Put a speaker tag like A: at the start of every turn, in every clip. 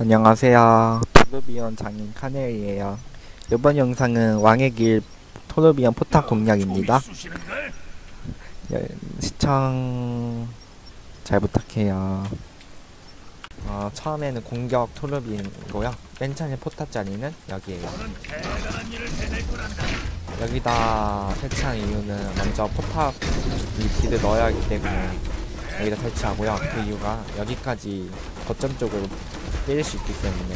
A: 안녕하세요. 토르비언 장인 카넬이에요. 이번 영상은 왕의 길 토르비언 포탑 공략입니다. 예, 시청 잘 부탁해요. 어, 처음에는 공격 토르비언이고요. 맨 처음에 포탑 자리는 여기에요. 여기다 설치한 이유는 먼저 포탑 이 길을 넣어야 하기 때문에 여기다 설치하고요. 그 이유가 여기까지 거점 쪽으로 때릴 수 있기 때문에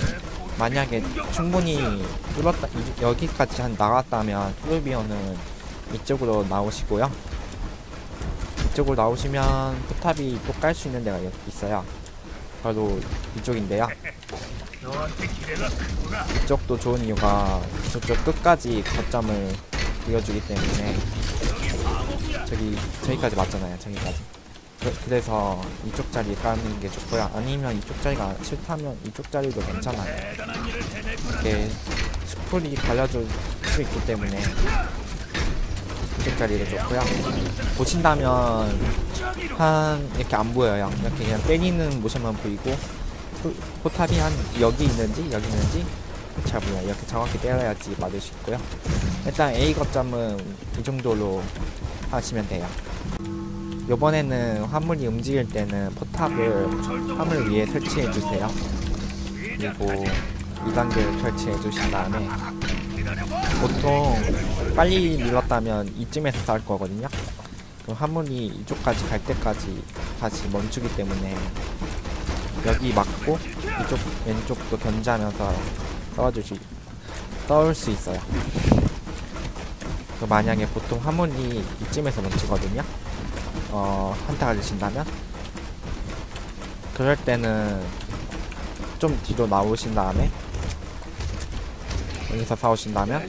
A: 만약에 충분히 뚫었다 이- 여기까지 한 나갔다면 토르비언은 이쪽으로 나오시고요. 이쪽으로 나오시면 포탑이 또 깔 수 있는 데가 여- 있어요. 바로 이쪽인데요. 이쪽도 좋은 이유가 저쪽 끝까지 거점을 이어주기 때문에 저기 저기까지 맞잖아요. 저기까지. 그, 그래서 이쪽 자리 까는 게 좋고요. 아니면 이쪽 자리가 싫다면 이쪽 자리도 괜찮아요. 이렇게 스풀이 갈려줄 수 있기 때문에 이쪽 자리도 좋고요. 보신다면 한 이렇게 안 보여요. 이렇게 그냥 때리는 모션만 보이고 포- 포탑이 한 여기 있는지 여기 있는지 잘 보여요. 이렇게 정확히 때려야지 맞을 수 있고요. 일단 A 거점은 이 정도로 하시면 돼요. 요번에는 화물이 움직일 때는 포탑을 화물 위에 설치해 주세요. 그리고 2단계를 설치해 주신 다음에 보통 빨리 밀었다면 이쯤에서 싸울 거거든요. 그럼 화물이 이쪽까지 갈 때까지 다시 멈추기 때문에 여기 맞고 이쪽 왼쪽도 견제하면서 싸워주시 싸울 수 있어요. 그 만약에 보통 화물이 이쯤에서 멈추거든요. 어, 한타가 되신다면 그럴 때는 좀 뒤로 나오신 다음에 여기서 싸우신다면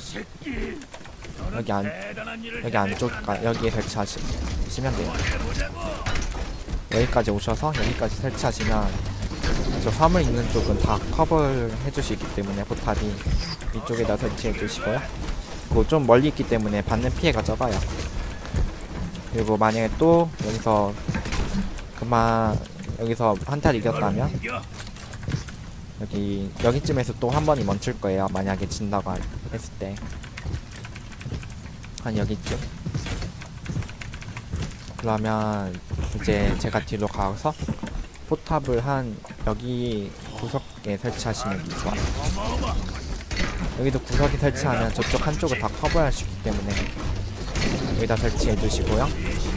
A: 여기 안 여기 안쪽 여기에 설치하시면 돼요. 여기까지 오셔서 여기까지 설치하시면 저 화물 있는 쪽은 다 커버를 해주시기 때문에 포탑이 이쪽에다 설치해 주시고요. 그리고 좀 멀리 있기 때문에 받는 피해가 적어요. 그리고 만약에 또 여기서 그만 여기서 한타를 이겼다면 여기 여기쯤에서 또 한 번이 멈출 거예요. 만약에 진다고 할- 했을 때. 한 여기쯤. 그러면 이제 제가 뒤로 가서 포탑을 한 여기 구석에 설치하시면 좋아요. 여기도 구석에 설치하면 저쪽 한쪽을 다 커버할 수 있기 때문에 여기다 설치해 주시고요.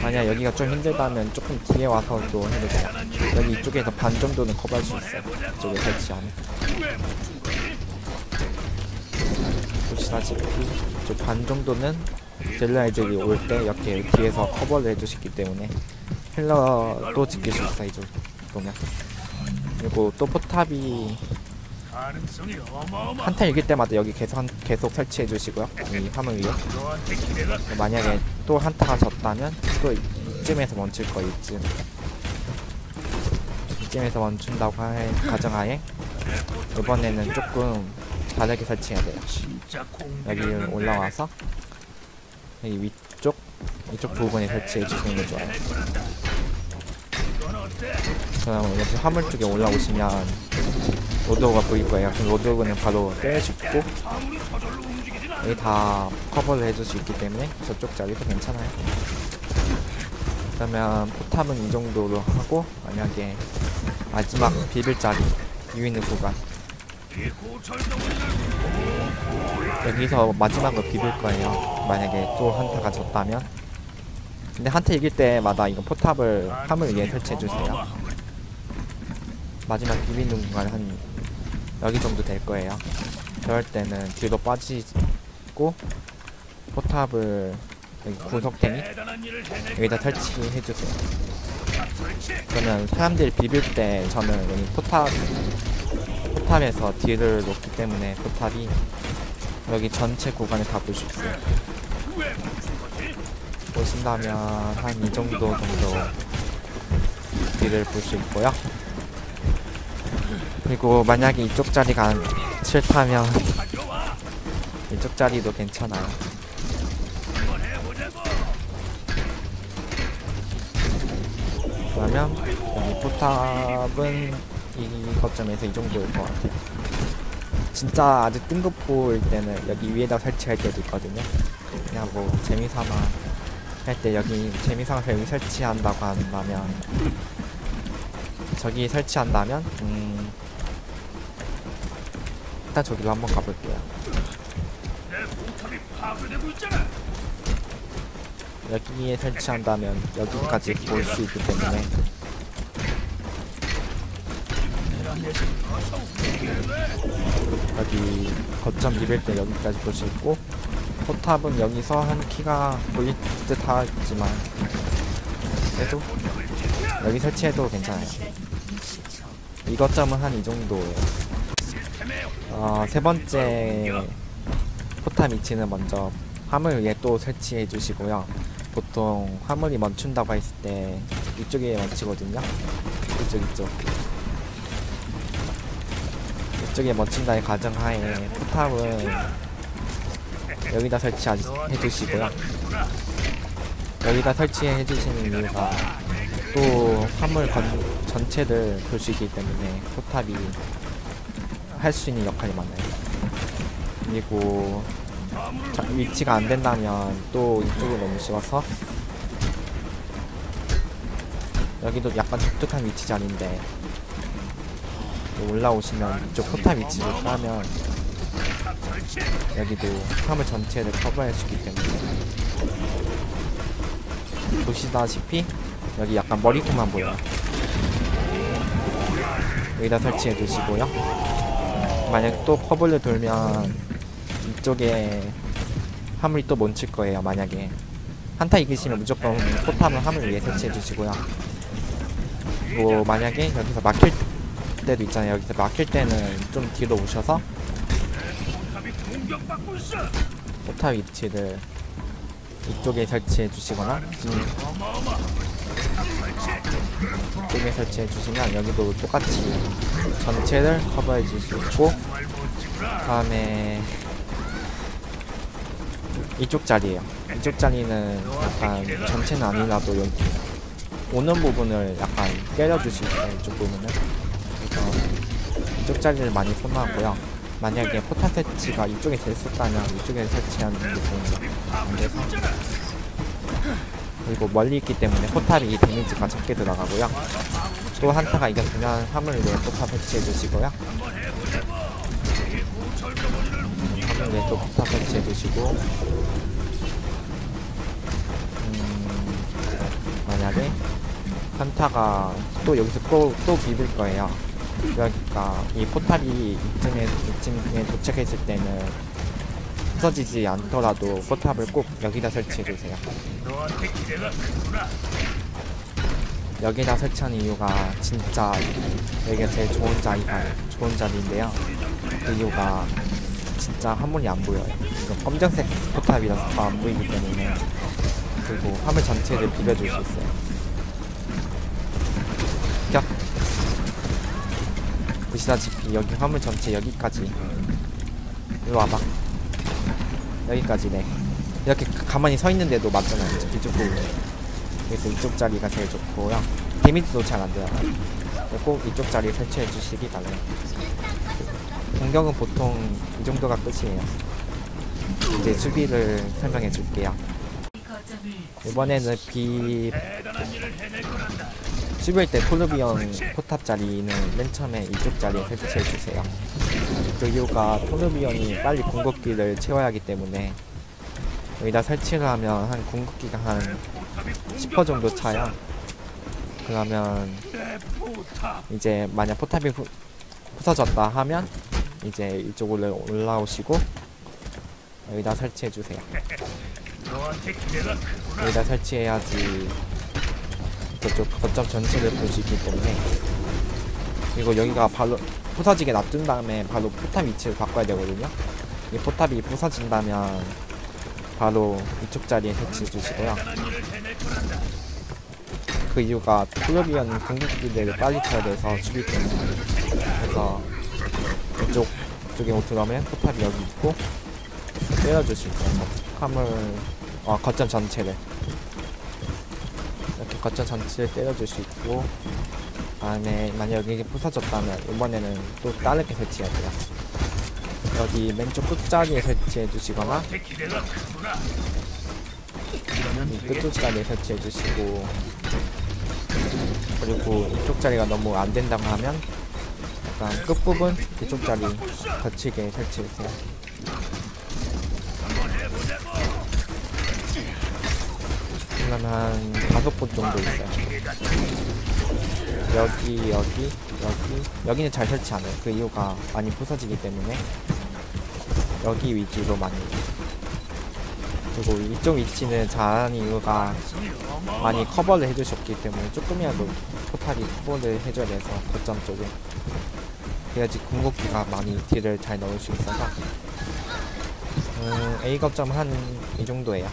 A: 만약 여기가 좀 힘들다면 조금 뒤에 와서도 해도 돼요. 여기 이쪽에서 반 정도는 커버할 수 있어요. 이쪽에 설치하면. 보시다시피 이쪽 반 정도는 젤라이들이 올 때 이렇게 뒤에서 커버를 해주시기 때문에 힐러도 지킬 수 있어요. 이쪽 보면. 그리고 또 포탑이 한타 이길 때마다 여기 계속 계속 설치해 주시고요. 이 화물 위에. 만약에 또 한타가 졌다면 또 이쯤에서 멈출 거 이쯤. 이쯤에서 멈춘다고 할 가정하에 이번에는 조금 다르게 설치해야 돼요. 여기 올라와서 여기 위쪽 이쪽 부분에 설치해 주시는 게 좋아요. 그럼 여기 화물 쪽에 올라오시면 로드오가 보일 거예요. 그럼 로드오는 바로 떼주고 여기 다 커버를 해줄 수 있기 때문에 저쪽 자리도 괜찮아요. 그러면 포탑은 이 정도로 하고 만약에 마지막 비빌 자리 위 있는 구간 여기서 마지막으로 비빌 거예요. 만약에 또 한타가 졌다면 근데 한타 이길 때마다 이거 포탑을 화물 위에 설치해 주세요. 마지막 비비는 구간 한 여기 정도 될 거예요. 그럴 때는 뒤로 빠지고 포탑을 여기 구석탱이 여기다 설치해 주세요. 그러면 사람들이 비빌 때 저는 여기 포탑 포탑에서 딜을 놓기 때문에 포탑이 여기 전체 구간에 다볼 수 있어요. 보신다면 한 이 정도 정도 딜을 볼 수 있고요. 그리고 만약에 이쪽 자리가 안 싫다면 이쪽 자리도 괜찮아요. 그러면 여기 포탑은 이 거점에서 이 정도일 것 같아요. 진짜 아주 뜬금포일 때는 여기 위에다 설치할 때도 있거든요. 그냥 뭐 재미삼아 할 때 여기 재미삼아서 여기 설치한다고 한다면 저기 설치한다면 음 일단 저기로 한번 가볼게요. 여기에 설치한다면 여기까지 볼 수 있기 때문에 여기 거점 비빌 때 여기까지 볼 수 있고 포탑은 여기서 한 키가 보일 듯 하지만 그래도 여기 설치해도 괜찮아요. 이 거점은 한 이 정도예요. 어, 세 번째 포탑 위치는 먼저 화물 위에 또 설치해 주시고요. 보통 화물이 멈춘다고 했을 때 이쪽에 멈추거든요. 이쪽 이쪽 이쪽에 멈춘다의 가정하에 포탑은 여기다 설치해 주시고요. 여기다 설치해 주시는 이유가 또 화물 건, 전체를 볼 수 있기 때문에 포탑이 할 수 있는 역할이 많아요. 그리고 자, 위치가 안 된다면 또 이쪽에 너무 씌워서 여기도 약간 독특한 위치 자리인데 또 올라오시면 이쪽 포탑 위치를 까면 여기도 화물 전체를 커버할 수 있기 때문에. 보시다시피 여기 약간 머리구만 보여요 여기다 설치해 두시고요. 만약 또 커브를 돌면 이쪽에 화물이 또 멈출 거예요 만약에. 한타 이기시면 무조건 포탑을 화물 위에 설치해 주시고요. 뭐 만약에 여기서 막힐 때도 있잖아요. 여기서 막힐 때는 좀 뒤로 오셔서 포탑 위치를 이쪽에 설치해 주시거나 음, 이쪽에 설치해 주시면 여기도 똑같이 전체를 커버해 줄 수 있고 다음에 이쪽 자리에요. 이쪽 자리는 약간 전체는 아니라도 여기 오는 부분을 약간 때려줄 수 있어요 이쪽 부분은 이쪽 자리를 많이 선호하고요. 만약에 포탑 설치가 이쪽에 됐었다면 이쪽에 설치하는 게 좋은데 안 돼서 그리고 멀리 있기 때문에 포탑이 데미지가 적게 들어가고요. 또 한타가 이겼으면 화물 위에 포탑 설치해 주시고요. 화물 위에 또 포탑 설치해 주시고. 음, 만약에 한타가 또 여기서 또, 또 비빌 거예요 그러니까 이 포탑이 이쯤에 이쯤에 도착했을 때는 부서지지 않더라도 포탑을 꼭 여기다 설치해 주세요. 여기다 설치한 이유가 진짜 여기가 제일 좋은 자리가 좋은 자리인데요. 그 이유가 진짜 화물이 안 보여요. 이거 검정색 포탑이라서 더안 보이기 때문에 그리고 화물 전체를 비벼줄 수 있어요. 보시다시피 여기 화물 전체 여기까지. 이리 와봐. 여기까지네. 이렇게 가- 가만히 서 있는데도 맞잖아요 이쪽 부분. 그래서 이쪽 자리가 제일 좋고요. 데미지도 잘 안 돼요. 꼭 이쪽 자리 설치해 주시기 바래요 공격은 보통 이 정도가 끝이에요. 이제 수비를 설명해 줄게요. 이번에는 비 수비할 때 토르비언 포탑 자리는 맨 처음에 이쪽 자리에 설치해 주세요. 그 이유가 토르비언이 빨리 궁극기를 채워야 하기 때문에 여기다 설치를 하면 한 궁극기가 한 10% 정도 차요. 그러면 이제 만약 포탑이 부, 부서졌다 하면 이제 이쪽으로 올라오시고 여기다 설치해 주세요. 여기다 설치해야지 저쪽 거점 전체를 볼 수 있기 때문에 그리고 여기가 바로 부서지게 놔둔 다음에 바로 포탑 위치를 바꿔야 되거든요. 이 포탑이 부서진다면 바로 이쪽 자리에 설치해 주시고요. 그 이유가 플로비언 궁극기들을 빨리 쳐야 돼서 수비 때문에. 그래서 이쪽 쪽에 들어오면 포탑이 여기 있고 수 있어요. 화물 어 거점 전체를 거점 전체를 때려줄 수 있고 다음에 만약 이게 부서졌다면 이번에는 또 다르게 설치해야 돼요. 여기 왼쪽 끝자리에 설치해 주시거나 이 끝자리에 설치해 주시고 그리고 이쪽 자리가 너무 안 된다고 하면 약간 끝부분 이쪽 자리 거치게 설치해 주세요. 그러면 한 다섯 곳 정도 있어요. 여기, 여기, 여기, 여기는 잘 설치 안 해요. 그 이유가 많이 부서지기 때문에 여기 위주로 많이. 그리고 이쪽 위치는 잘하는 이유가 많이 커버를 해주셨기 때문에 조금이라도 포탈이 커버를 해줘야 돼서 거점 쪽에. 그래야지 궁극기가 많이 딜을 잘 넣을 수 있어서. 음, A 거점 한 이 정도예요.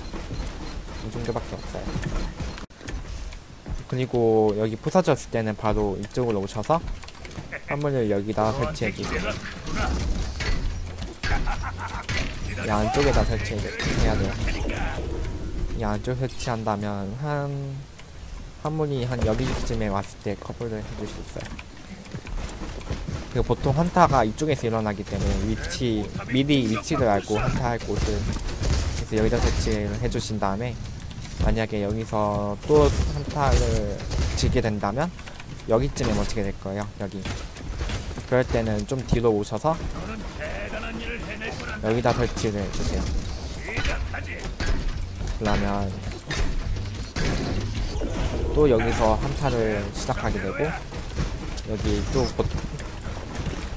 A: 이 정도밖에 없어요. 그리고 여기 부서졌을 때는 바로 이쪽으로 오셔서 화물을 여기다 설치해주세요. 이 안쪽에다 설치해야 돼요. 이 안쪽 설치한다면 한 화물이 한 여기쯤에 왔을 때 커버를 해줄 수 있어요. 그리고 보통 환타가 이쪽에서 일어나기 때문에 위치 미리 위치를 알고 환타할 곳을 그래서 여기다 설치를 해주신 다음에 만약에 여기서 또 한타를 지게 된다면 여기쯤에 멈추게 될 거예요. 여기. 그럴 때는 좀 뒤로 오셔서 여기다 설치를 해주세요. 그러면 또 여기서 한타를 시작하게 되고 여기 또 보-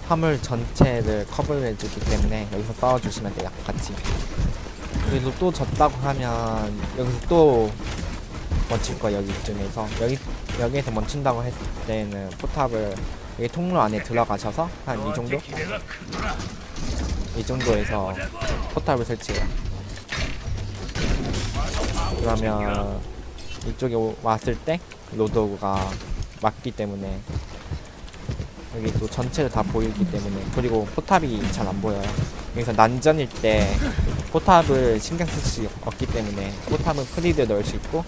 A: 화물 전체를 커버를 해주기 때문에 여기서 싸워주시면 돼요. 같이. 그리고 또 졌다고 하면 여기서 또 멈출 거예요 여기쯤에서. 여기 여기에서 멈춘다고 했을 때는 포탑을 여기 통로 안에 들어가셔서 한 이 정도? 이 정도에서 포탑을 설치해요. 그러면 이쪽에 오- 왔을 때 로드오그가 맞기 때문에 여기 또 전체를 다 보이기 때문에 그리고 포탑이 잘 안 보여요. 여기서 난전일 때 포탑을 신경 쓸 수 없기 때문에 포탑은 프리드 넣을 수 있고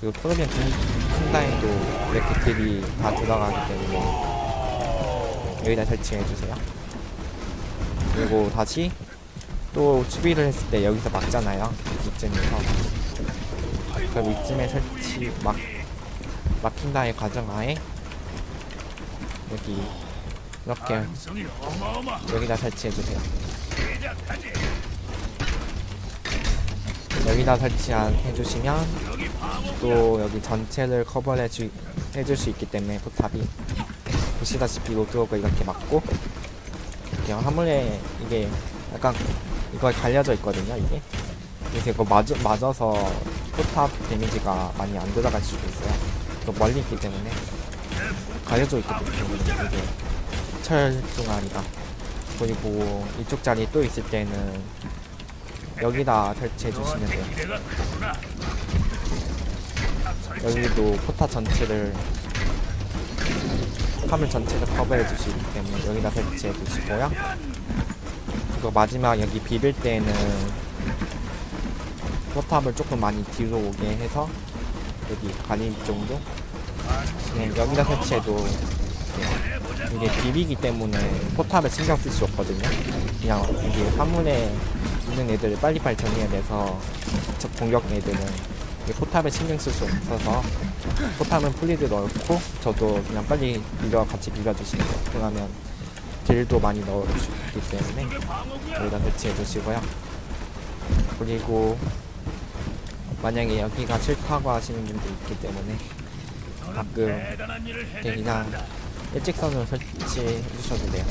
A: 그리고 프로비언 팀다에도 이렇게 딜이 다 들어가기 때문에 여기다 설치해 주세요. 그리고 다시 또 수비를 했을 때 여기서 막잖아요. 이쯤에서 그럼 이쯤에 설치 막 막힌 다의 과정 하에 여기 이렇게 여기다 설치해 주세요. 여기다 설치해 주시면 또 여기 전체를 커버해 주 해줄 수 있기 때문에 포탑이 보시다시피 로드오가 이렇게 맞고 이렇게 화물에 이게 약간 이거 갈려져 있거든요 이게. 그래서 이거 맞, 맞아서 포탑 데미지가 많이 안 들어갈 수도 있어요. 또 멀리 있기 때문에 가려져 있기 때문에 이게 철중앙이다. 그리고 이쪽 자리 또 있을 때는 여기다 설치해 주시면 돼요. 여기도 포탑 전체를 화물 전체를 커버해 주시기 때문에 여기다 설치해 주시고요. 그리고 마지막 여기 비빌 때는 포탑을 조금 많이 뒤로 오게 해서 여기 가릴 정도 그냥 여기다 설치해도. 이게 비비기 때문에 포탑을 신경 쓸 수 없거든요. 그냥 이게 화물에 있는 애들을 빨리빨리 정리해야 돼서 저 공격 애들은 이 포탑에 신경 쓸 수 없어서 포탑은 풀리드 넣고 저도 그냥 빨리 밀어 같이 밀어주시면 돼요. 그러면 딜도 많이 있기 때문에 여기다 배치해 주시고요. 그리고 만약에 여기가 싫다고 하시는 분도 있기 때문에 가끔 그냥 일직선으로 설치해 주셔도 돼요.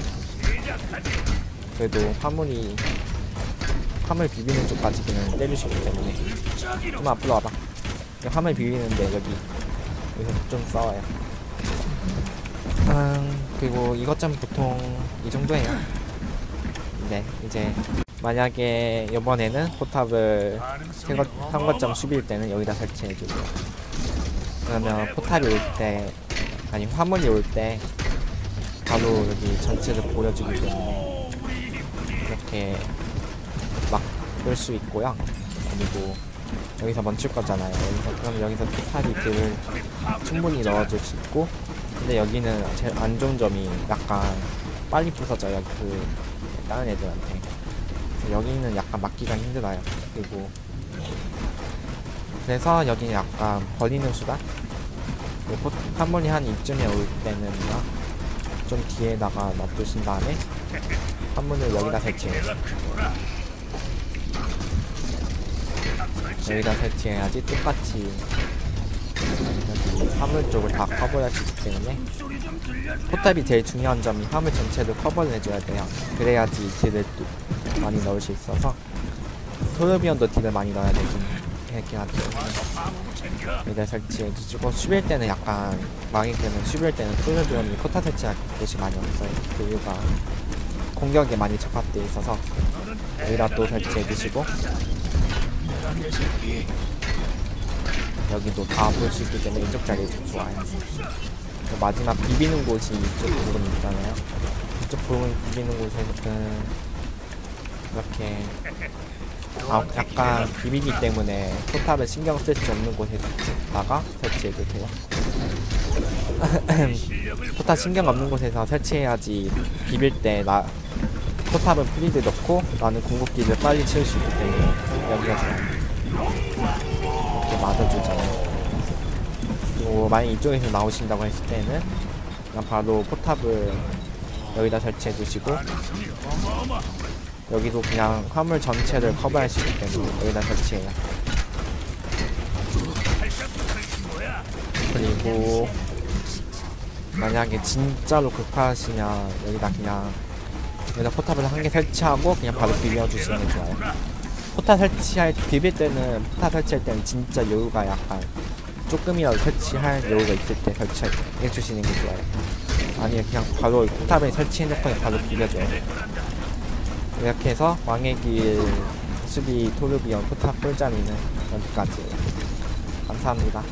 A: 그래도 화물이 화물 비비는 쪽까지는 때리시기 때문에 좀 앞으로 와봐. 화물 비비는데 여기 여기서 좀 싸워요. 음, 그리고 이것점 보통 이 정도예요. 네, 이제 만약에 이번에는 포탑을 한거점 수비일 때는 여기다 설치해 주세요. 그러면 포탑이 올 때, 아니 화물이 올 때 바로 여기 전체를 보여주기 때문에 이렇게 막을 수 있고요. 그리고 여기서 멈출 거잖아요. 여기서 그럼 여기서 포탈이 딜을 충분히 넣어줄 수 있고 근데 여기는 제일 안 좋은 점이 약간 빨리 부서져요. 그 다른 애들한테. 여기는 약간 막기가 힘들어요. 그리고 그래서 여기는 약간 버리는 수단? 그리고 한 번이 한 이쯤에 올 때는요. 좀 뒤에다가 놔두신 다음에 한 문을 여기다 설치해요. 여기다 설치해야지 똑같이 화물 쪽을 다 커버할 수 있기 때문에 포탑이 제일 중요한 점이 화물 전체를 커버를 해줘야 돼요. 그래야지 딜을 또 많이 넣을 수 있어서 토르비언도 딜을 많이 넣어야 되긴 하긴 하죠. 여기다 설치해 주시고 수비할 때는 약간 망일 때는 수비할 때는 토르비언이 포탑 설치할 곳이 많이 없어요. 그 이유가 공격에 많이 적합되어 있어서 여기다 또 설치해 주시고 여기도 다 볼 수 있기 때문에 이쪽 자리가 좀 좋아요. 그 마지막 비비는 곳이 이쪽 부분 있잖아요. 이쪽 부분 비비는 곳에는 이렇게 아, 약간 비비기 때문에 포탑에 신경 쓸 수 없는 곳에 다가 설치해도 돼요. 포탑 신경 없는 곳에서 설치해야지 비빌 때 나 포탑은 프리드 넣고 나는 궁극기를 빨리 채울 수 있기 때문에 여기가 좋아요. 이렇게 맞아주잖아요. 그리고 만약 이쪽에서 나오신다고 했을 때는 그냥 바로 포탑을 여기다 설치해 주시고 여기도 그냥 화물 전체를 커버할 수 있기 때문에 여기다 설치해요. 그리고 만약에 진짜로 급하시면 여기다 그냥 여기다 포탑을 한 개 설치하고 그냥 바로 비벼주시는 게 좋아요. 포탑 설치할 비빌 때는 포탑 설치할 때는 진짜 여유가 약간 조금이라도 설치할 여유가 있을 때 설치해 주시는 게 좋아요. 아니 그냥 바로 포탑에 설치해놓고 그냥 바로 비벼줘요. 이렇게 해서 왕의 길 수비 토르비언 포탑 꿀자리는 여기까지예요. 감사합니다.